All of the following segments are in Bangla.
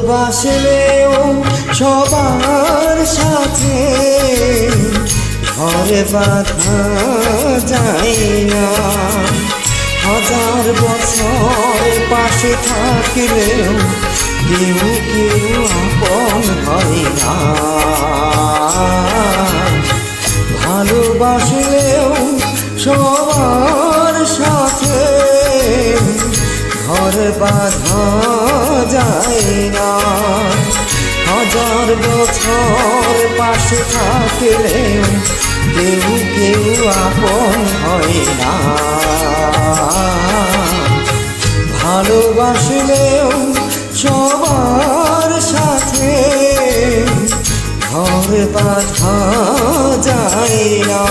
ভালোবাসলেও সবার সাথে ঘরে বাঁধা যায় না। হাজার বছর পাশে থাকলেও কেউ কেউ আপন হয় না। ভালোবাসলেও সবার সাথে ঘর বাঁধা যায় না। হাজার বছর পাশে থাকলেও কেউ কেউ আপন হয় না। ভালোবাসলেও সবার সাথে ঘর বাঁধা যায় না।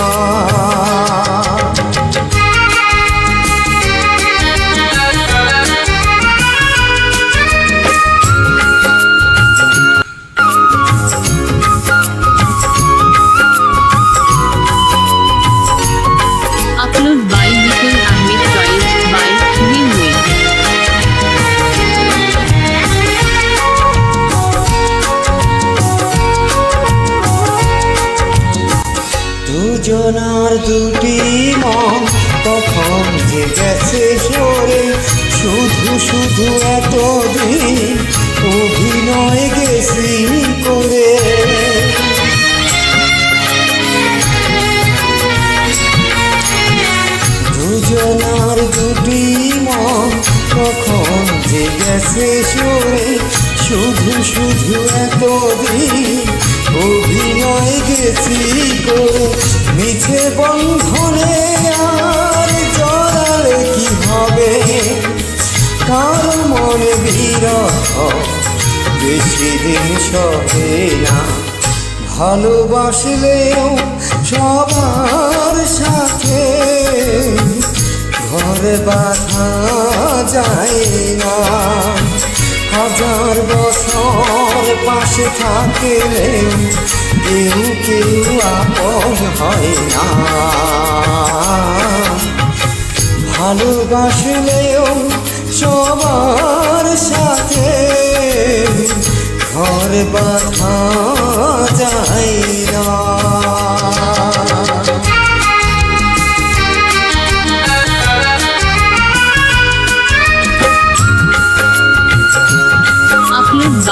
দুজনার দুটি মন তখন যে গেছে সরে। শুধু শুধু এতদিন অভিনয় গেছি করে। দুজনার দুটি মন কখন যে গেছে সরে। শুধু শুধু এতদিন অভিনয় গেছি করে। মিছে বন্ধনে আর জড়ালে কি হবে? কার মনে বিরহ বেশি দিন সহে না। ভালোবাসলেও সবার সাথে ঘরে বাঁধা যায় না। হাজার বছর পাশে থাকলেও কেউ কেউ হয় না ভালোবাসলেও সবার সাথে ঘর বাঁধা যায় না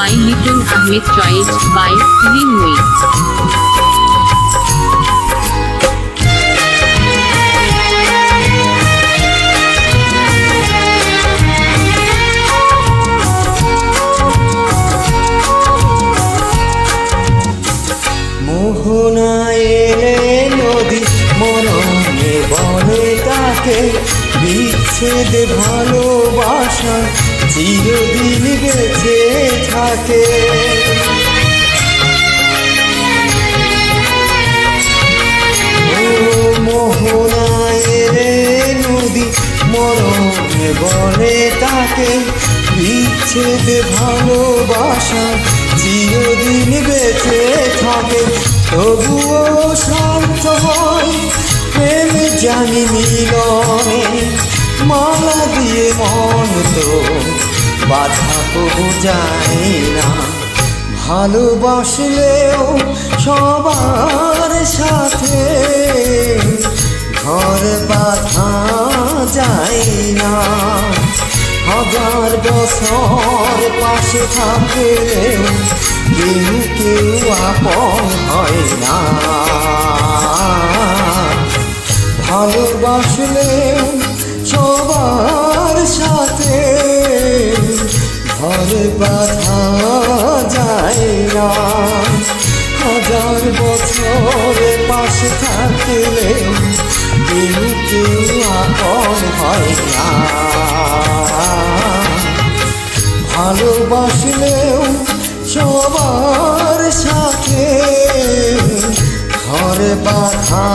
by Nikhil Ahmed Choice by Winway. চিরদিন বেঁচে থাকে। ও মোহনা এলে নদী, মরণে বলে তাকে বিচ্ছেদ ভালোবাসা চিরদিন বেঁচে থাকে। তবুও শান্ত হয়, প্রেম জানি মিলনে, মালা দিয়ে মন তো বাধা তবু যায় না। ভালোবাসলেও সবার সাথে ঘর বাধা যায় না। হাজার বছর পাশে থাকলেও কেউ কেউ আপন হয় বাঁধা যায় না। হাজার বছর পাশে থাকলেও কেউ কেউ আপন হয় না। ভালোবাসলেও সবার সাথে ঘর বাঁধা